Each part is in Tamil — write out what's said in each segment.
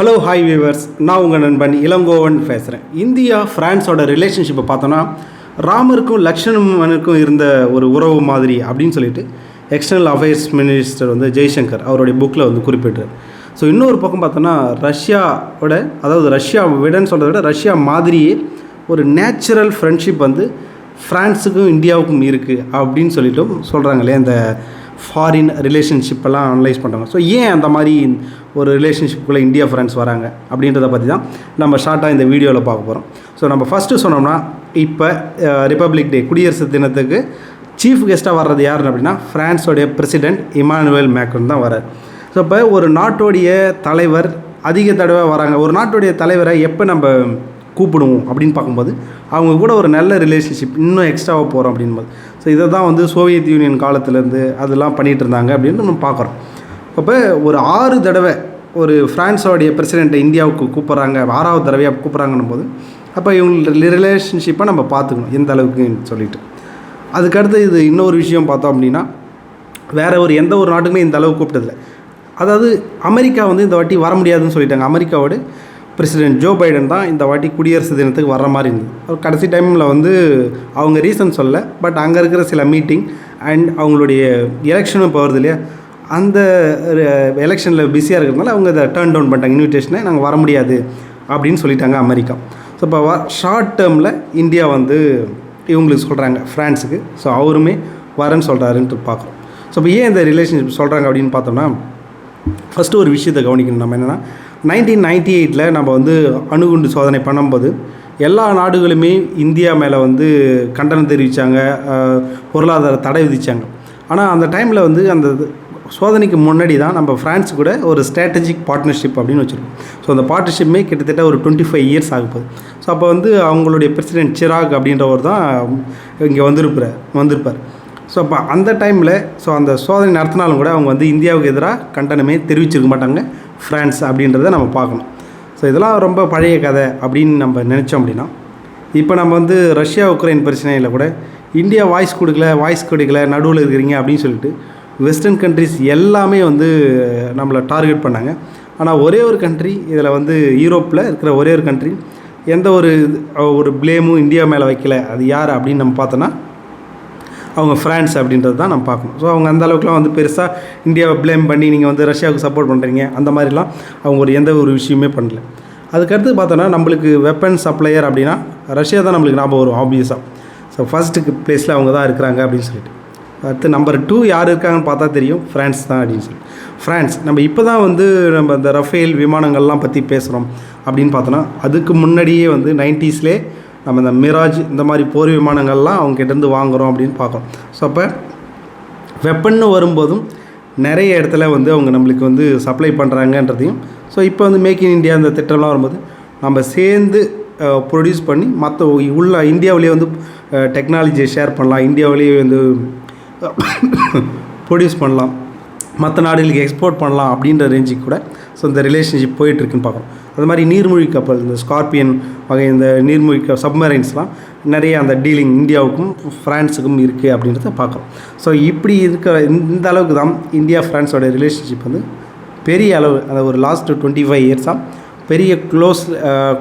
ஹலோ ஹாய் வியூவர்ஸ் நான் உங்கள் நண்பன் இளங்கோவன் பேசுகிறேன் இந்தியா ஃப்ரான்ஸோட ரிலேஷன்ஷிப்பை பார்த்தோன்னா ராமருக்கும் லக்ஷ்மணனுக்கும் இருந்த ஒரு உறவு மாதிரி அப்படின்னு சொல்லிட்டு எக்ஸ்டர்னல் அஃபேர்ஸ் மினிஸ்டர் வந்து ஜெய்சங்கர் அவருடைய புக்கில் வந்து குறிப்பிட்டார் ஸோ இன்னொரு பக்கம் பார்த்தோன்னா ரஷ்யாவோட அதாவது ரஷ்யா விடன்னு சொல்கிறத விட ரஷ்யா மாதிரியே ஒரு நேச்சுரல் ஃப்ரெண்ட்ஷிப் வந்து ஃப்ரான்ஸுக்கும் இந்தியாவுக்கும் இருக்குது அப்படின்னு சொல்லிட்டும் சொல்கிறாங்களே இந்த ஃபாரின் ரிலேஷன்ஷிப்பெல்லாம் அனலைஸ் பண்ணுறாங்க ஸோ ஏன் அந்த மாதிரி ஒரு ரிலேஷன்ஷிப்புக்குள்ளே இந்தியா ஃப்ரெண்ட்ஸ் வராங்க அப்படின்றத பற்றி தான் நம்ம ஷார்ட்டாக இந்த வீடியோவில் பார்க்க போகிறோம் ஸோ நம்ம ஃபஸ்ட்டு சொன்னோம்னா இப்போ ரிப்பப்ளிக் டே குடியரசு தினத்துக்கு சீஃப் கெஸ்ட்டாக வர்றது யாருன்னு அப்படின்னா ஃப்ரான்ஸோடைய பிரசிடென்ட் இமானுவேல் மேக்ரன் தான் வரார் ஸோ இப்போ ஒரு நாட்டோடைய தலைவர் அதிக தடவை வராங்க. ஒரு நாட்டுடைய தலைவரை எப்போ நம்ம கூப்பிடுவோம் அப்படின்னு பார்க்கும்போது அவங்க கூட ஒரு நல்ல ரிலேஷன்ஷிப் இன்னும் எக்ஸ்ட்ராவாக போகிறோம் அப்படின்போது ஸோ இதை தான் வந்து சோவியத் யூனியன் காலத்துலேருந்து அதெல்லாம் பண்ணிகிட்டு இருந்தாங்க அப்படின்னு நம்ம பார்க்குறோம். அப்போ ஒரு ஆறு தடவை ஒரு ஃப்ரான்ஸோடைய பிரசிடெண்ட்டை இந்தியாவுக்கு கூப்பிட்றாங்க ஆறாவது தடவையாக கூப்பிட்றாங்கன்னும் போது அப்போ இவங்களோட ரிலேஷன்ஷிப்பை நம்ம பார்த்துக்கணும் எந்த அளவுக்குன்னு சொல்லிட்டு. அதுக்கடுத்து இது இன்னொரு விஷயம் பார்த்தோம் அப்படின்னா வேறு ஒரு எந்த ஒரு நாட்டுக்குமே இந்த அளவு கூப்பிட்டதில்லை. அதாவது அமெரிக்கா வந்து இந்த வாட்டி வர முடியாதுன்னு சொல்லிட்டாங்க. அமெரிக்காவோட பிரசிடென்ட் ஜோ பைடன் தான் இந்த வாட்டி குடியரசு தினத்துக்கு வர்ற மாதிரி இருந்தது. அவர் கடைசி டைமில் வந்து அவங்க ரீசன் சொல்ல பட் அங்கே இருக்கிற சில மீட்டிங் அண்ட் அவங்களுடைய எலெக்ஷனும் இப்போ வருது இல்லையா? அந்த எலெக்ஷனில் பிஸியாக இருக்கிறதுனால அவங்க இதை டேர்ன் டவுன் பண்ணிட்டாங்க. இன்விடேஷனை நாங்கள் வர முடியாது அப்படின்னு சொல்லிட்டாங்க அமெரிக்கா. ஸோ இப்போ ஷார்ட் டேர்மில் இந்தியா வந்து இவங்களுக்கு சொல்கிறாங்க ஃப்ரான்ஸுக்கு. ஸோ அவருமே வரேன்னு சொல்கிறாருன்ட்டு பார்க்குறோம். ஸோ இப்போ ஏன் இந்த ரிலேஷன்ஷிப் சொல்கிறாங்க அப்படின்னு பார்த்தோம்னா ஃபஸ்ட்டு ஒரு விஷயத்தை கவனிக்கணும். நம்ம என்னென்னா நைன்டீன் நைன்டி எயிட்டில் நம்ம வந்து அணுகுண்டு சோதனை பண்ணும்போது எல்லா நாடுகளுமே இந்தியா மேலே வந்து கண்டனம் தெரிவித்தாங்க பொருளாதார தடை விதித்தாங்க ஆனால் அந்த டைமில் வந்து அந்த சோதனைக்கு முன்னாடி தான் நம்ம ஃப்ரான்ஸ் கூட ஒரு ஸ்ட்ராட்டஜிக் பார்ட்னர்ஷிப் அப்படின்னு வச்சுருக்கோம். ஸோ அந்த பார்ட்னர்ஷிப்புமே கிட்டத்தட்ட ஒரு டுவெண்ட்டி ஃபைவ் இயர்ஸ் ஆக போகுது. ஸோ அப்போ வந்து அவங்களுடைய பிரசிடென்ட் சிராக் அப்படின்றவர் தான் இங்கே வந்திருப்பார் வந்திருப்பார். ஸோ அப்போ அந்த டைமில் ஸோ அந்த சோதனை நடத்தினாலும் கூட அவங்க வந்து இந்தியாவுக்கு எதிராக கண்டனமே தெரிவிச்சிருக்க மாட்டாங்க. ஃப்ரான்ஸ் அப்படின்றத நம்ம பார்க்கணும். ஸோ இதெல்லாம் ரொம்ப பழைய கதை அப்படின்னு நம்ம நினச்சோம் அப்படின்னா இப்போ நம்ம வந்து ரஷ்யா உக்ரைன் பிரச்சனையில் கூட இந்தியா வாய்ஸ் கொடுக்கல வாய்ஸ் கொடுக்கல நடுவில் இருக்கிறீங்க அப்படின்னு சொல்லிட்டு வெஸ்டர்ன் கண்ட்ரிஸ் எல்லாமே வந்து நம்மளை டார்கெட் பண்ணாங்க. ஆனால் ஒரே ஒரு கண்ட்ரி இதில் வந்து யூரோப்பில் இருக்கிற ஒரே ஒரு கண்ட்ரி எந்த ஒரு ஒரு பிளேமும் இந்தியா மேலே வைக்கல. அது யார் அப்படின்னு நம்ம பார்த்தோன்னா அவங்க ஃப்ரான்ஸ் அப்படின்றது தான் நம்ம பார்க்கணும். ஸோ அவங்க அந்த அளவுக்குலாம் வந்து பெருசாக இந்தியாவை ப்ளேம் பண்ணி நீங்கள் வந்து ரஷ்யாவுக்கு சப்போர்ட் பண்ணுறீங்க அந்த மாதிரிலாம் அவங்க ஒரு எந்த ஒரு விஷயமே பண்ணல. அதுக்கடுத்து பார்த்தோன்னா நம்மளுக்கு வெப்பன் சப்ளையர் அப்படின்னா ரஷ்யா தான் நம்மளுக்கு ஞாபகம் வரும் ஆப்வியஸாக ஸோ ஃபஸ்ட்டுக்கு ப்ளேஸில் அவங்க தான் இருக்கிறாங்க அப்படின்னு சொல்லிட்டு. அடுத்து நம்பர் டூ யார் இருக்காங்கன்னு பார்த்தா தெரியும் ஃப்ரான்ஸ் தான் அப்படின்னு சொல்லி. ஃப்ரான்ஸ் நம்ம இப்போ தான் வந்து நம்ம இந்த ரஃபேல் விமானங்கள்லாம் பற்றி பேசுகிறோம் அப்படின்னு பார்த்தோன்னா அதுக்கு முன்னாடியே வந்து நைன்டிஸ்லேயே நம்ம இந்த மிராஜ் இந்த மாதிரி போர் விமானங்கள்லாம் அவங்க கிட்டேருந்து வாங்குகிறோம் அப்படின்னு பார்க்குறோம். ஸோ அப்போ வெப்பன்னு வரும்போதும் நிறைய இடத்துல வந்து அவங்க நம்மளுக்கு வந்து சப்ளை பண்ணுறாங்கன்றதையும் ஸோ இப்போ வந்து மேக் இன் இந்தியா அந்த திட்டம்லாம் வரும்போது நம்ம சேர்ந்து ப்ரொடியூஸ் பண்ணி மற்ற உள்ள இந்தியாவிலேயே வந்து டெக்னாலஜியை ஷேர் பண்ணலாம். இந்தியாவிலேயே வந்து ப்ரொடியூஸ் பண்ணலாம். மற்ற நாடுகளுக்கு எக்ஸ்போர்ட் பண்ணலாம் அப்படின்ற ரேஞ்சுக்கு கூட ஸோ இந்த ரிலேஷன்ஷிப் போயிட்டுருக்குன்னு பார்க்குறோம். அது மாதிரி நீர்மூழ்கி கப்பல் இந்த ஸ்கார்பியன் வகை இந்த நீர்மூழ்கி க சப்மரைன்ஸ்லாம் நிறைய அந்த டீலிங் இந்தியாவுக்கும் ஃப்ரான்ஸுக்கும் இருக்குது அப்படின்றத பார்க்குறோம். ஸோ இப்படி இருக்கிற இந்த அளவுக்கு தான் இந்தியா ஃப்ரான்ஸோட ரிலேஷன்ஷிப் வந்து பெரிய அளவு அந்த ஒரு லாஸ்ட் டுவெண்ட்டி ஃபைவ் இயர்ஸாக பெரிய க்ளோஸ்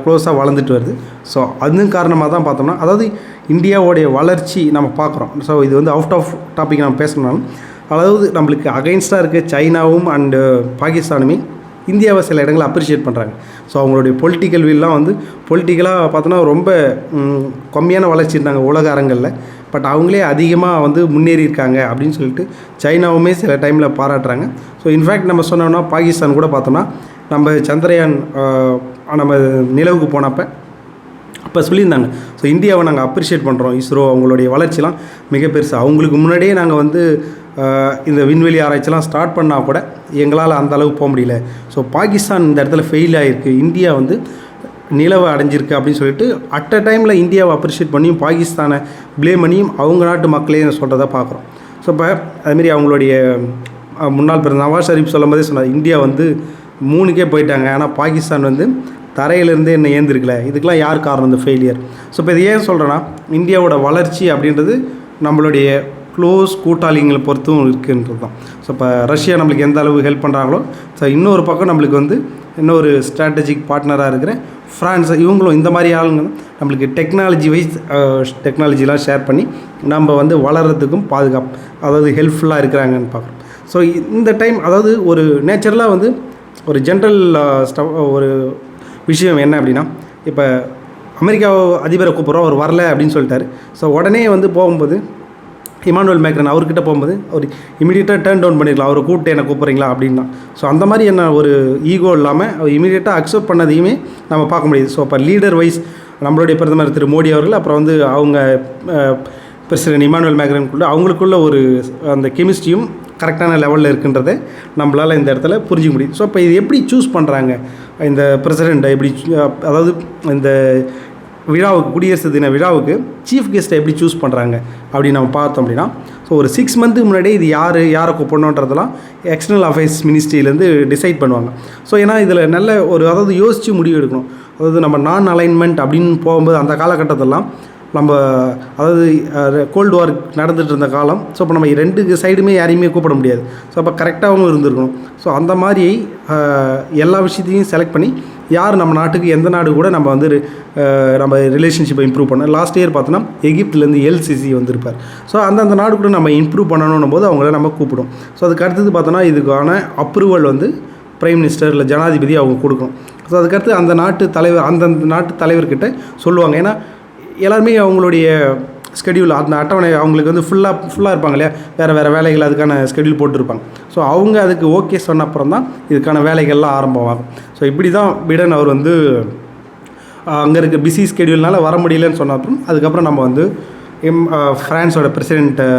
க்ளோஸாக வளர்ந்துட்டு வருது. ஸோ அதுவும் காரணமாக தான் பார்த்தோம்னா அதாவது இந்தியாவோடைய வளர்ச்சி நம்ம பார்க்குறோம். ஸோ இது வந்து அவுட் ஆஃப் டாபிக் நம்ம பேசணும்னாலும் அதாவது நம்மளுக்கு அகைன்ஸ்டாக இருக்க சைனாவும் அண்டு uh, பாகிஸ்தானுமே இந்தியாவை சில இடங்களை அப்ரிஷியேட் பண்ணுறாங்க ஸோ அவங்களுடைய பொலிட்டிக்கல் வில்லாம் வந்து பொலிட்டிக்கலாக பார்த்தோன்னா ரொம்ப கம்மியான வளர்ச்சி இருந்தாங்க உலக அரங்களில். பட் அவங்களே அதிகமாக வந்து முன்னேறி இருக்காங்க அப்படின்னு சொல்லிட்டு சைனாவுமே சில டைமில் பாராட்டுறாங்க. ஸோ இன்ஃபேக்ட் நம்ம சொன்னோம்னா பாகிஸ்தான் கூட பார்த்தோம்னா நம்ம சந்திரயான் நம்ம நிலவுக்கு போனப்போ அப்போ சொல்லியிருந்தாங்க. ஸோ இந்தியாவை நாங்கள் அப்ரிஷியேட் பண்ணுறோம் இஸ்ரோ அவங்களுடைய வளர்ச்சிலாம் மிக பெருசு. அவங்களுக்கு முன்னாடியே நாங்கள் வந்து இந்த விண்வெளி ஆராய்ச்சிலாம் ஸ்டார்ட் பண்ணால் கூட எங்களால் அந்த அளவுக்கு போக முடியல. ஸோ பாகிஸ்தான் இந்த இடத்துல ஃபெயில் ஆகிருக்கு இந்தியா வந்து நிலவை அடைஞ்சிருக்கு அப்படின்னு சொல்லிட்டு அட் அ டைமில் இந்தியாவை அப்ரிஷியேட் பண்ணியும் பாகிஸ்தானை ப்ளேம் பண்ணியும் அவங்க நாட்டு மக்களே சொல்கிறத பார்க்குறோம். ஸோ இப்போ அதுமாரி அவங்களுடைய முன்னாள் பிறந்த நவாஸ் ஷரீஃப் சொல்லும் போதே சொன்னார் இந்தியா வந்து மூணுக்கே போயிட்டாங்க. ஆனால் பாகிஸ்தான் வந்து தரையிலேருந்து என்ன ஏந்திருக்கல. இதுக்கெலாம் யார் காரணம் இந்த ஃபெயிலியர் ஸோ இப்போ இது ஏன் சொல்கிறேன்னா இந்தியாவோட வளர்ச்சி அப்படின்றது நம்மளுடைய க்ளோஸ் கூட்டாளிங்களை பொறுத்தும் இருக்குன்றது தான். ஸோ இப்போ ரஷ்யா நம்மளுக்கு எந்த அளவு ஹெல்ப் பண்ணுறாங்களோ ஸோ இன்னொரு பக்கம் நம்மளுக்கு வந்து இன்னொரு ஸ்ட்ராட்டஜிக் பார்ட்னராக இருக்கிற ஃப்ரான்ஸ் இவங்களும் இந்த மாதிரி ஆளுங்களும் நம்மளுக்கு டெக்னாலஜி வைஸ் டெக்னாலஜிலாம் ஷேர் பண்ணி நம்ம வந்து வளர்கிறதுக்கும் பாதுகாப்பு அதாவது ஹெல்ப்ஃபுல்லாக இருக்கிறாங்கன்னு பார்க்குறோம். ஸோ இந்த டைம் அதாவது ஒரு நேச்சுரலாக வந்து ஒரு ஜென்ரல் ஸ்டவ் ஒரு விஷயம் என்ன அப்படின்னா இப்போ அமெரிக்கா அதிபரை கூப்பிட்றோம் அவர் வரல அப்படின்னு சொல்லிட்டாரு. ஸோ உடனே வந்து போகும்போது இமானுவல் மேக்ரன் அவர்கிட்ட போகும்போது அவர் இமீடியட்டாக டேர்ன் டவுன் பண்ணிருக்கலாம் அவரை கூப்பிட்டு என்ன கூப்பிட்றீங்களா அப்படின்னா. ஸோ அந்த மாதிரி என்ன ஒரு ஈகோ இல்லாமல் அவர் இமீடியட்டாக அக்செப்ட் பண்ணதையுமே நம்ம பார்க்க முடியுது. ஸோ இப்போ லீடர் வைஸ் நம்மளுடைய பிரதமர் திரு மோடி அவர்கள் அப்புறம் வந்து அவங்க பிரசிடென்ட் இமானுவல் மேக்ரன்குள்ளே அவங்களுக்குள்ள ஒரு அந்த கெமிஸ்ட்ரியும் கரெக்டான லெவலில் இருக்குன்றதை நம்மளால் இந்த இடத்துல புரிஞ்சிக்க முடியும் ஸோ இப்போ இது எப்படி சூஸ் பண்ணுறாங்க இந்த பிரசிடெண்ட்டை எப்படி அதாவது இந்த விழாவுக்கு குடியரசு தின விழாவுக்கு சீஃப் கெஸ்ட்டை எப்படி சூஸ் பண்ணுறாங்க அப்படின்னு நம்ம பார்த்தோம் அப்படின்னா ஸோ ஒரு சிக்ஸ் மந்த்துக்கு முன்னாடியே இது யார் யாரை கூப்பிடணுன்றதெல்லாம் எக்ஸ்டர்னல் அஃபேர்ஸ் மினிஸ்ட்ரியிலேருந்து டிசைட் பண்ணுவாங்க. ஸோ ஏன்னா இதில் நல்ல ஒரு அதாவது யோசித்து முடிவு எடுக்கணும். அதாவது நம்ம நான் அலைன்மெண்ட் அப்படின்னு போகும்போது அந்த காலகட்டத்திலலாம் நம்ம அதாவது கோல்டு வார் நடந்துகிட்டு இருந்த காலம். ஸோ இப்போ நம்ம ரெண்டு சைடுமே யாரையுமே கூப்பிட முடியாது. ஸோ அப்போ கரெக்டாகவும் இருந்திருக்கணும். ஸோ அந்த மாதிரி எல்லா விஷயத்தையும் செலக்ட் பண்ணி யார் நம்ம நாட்டுக்கு எந்த நாடு கூட நம்ம வந்து நம்ம ரிலேஷன்ஷிப்பை இம்ப்ரூவ் பண்ண லாஸ்ட் இயர் பார்த்தோன்னா எகிப்துலேருந்து எல்சிசி வந்திருப்பார். ஸோ அந்தந்த நாடு கூட நம்ம இம்ப்ரூவ் பண்ணணும் போது அவங்கள நம்ம கூப்பிடும் ஸோ அதுக்கு அடுத்தது பார்த்தோன்னா இதுக்கான அப்ரூவல் வந்து பிரைம் மினிஸ்டர் இல்லை ஜனாதிபதி அவங்க கொடுக்கணும். ஸோ அதுக்கடுத்து அந்த நாட்டு தலைவர் அந்தந்த நாட்டு தலைவர்கிட்ட சொல்லுவாங்க. ஏன்னா எல்லாருமே அவங்களுடைய ஸ்கெடியூல் அந்த அட்டவணை அவங்களுக்கு வந்து ஃபுல்லாக ஃபுல்லாக இருப்பாங்க இல்லையா? வேறு வேறு வேலைகள் அதுக்கான ஸ்கெடியூல் போட்டிருப்பாங்க. ஸோ அவங்க அதுக்கு ஓகே சொன்ன அப்புறம் தான் இதுக்கான வேலைகள்லாம் ஆரம்பமாகும். ஸோ இப்படி தான் பிடன் அவர் வந்து அங்கே இருக்க பிஸி ஸ்கெடியூல்னால வர முடியலன்னு சொன்ன அப்புறம் அதுக்கப்புறம் நம்ம வந்து எம் ஃப்ரான்ஸோட பிரசிடென்ட்டை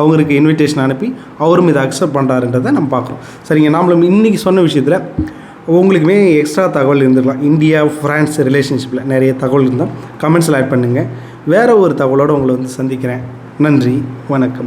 அவங்களுக்கு இன்விடேஷன் அனுப்பி அவரும் இதை அக்செப்ட் பண்ணுறாருன்றதை நம்ம பார்க்குறோம். சரிங்க நாமளும் இன்றைக்கி சொன்ன விஷயத்தில் உங்களுக்குமே எக்ஸ்ட்ரா தகவல் இருந்திருக்கலாம். இந்தியா ஃப்ரான்ஸ் ரிலேஷன்ஷிப்பில் நிறைய தகவல் இருந்தால் கமெண்ட்ஸில் ஆட் பண்ணுங்கள் வேறு ஒரு தகவலோடு உங்களை வந்து சந்திக்கிறேன். நன்றி. வணக்கம்.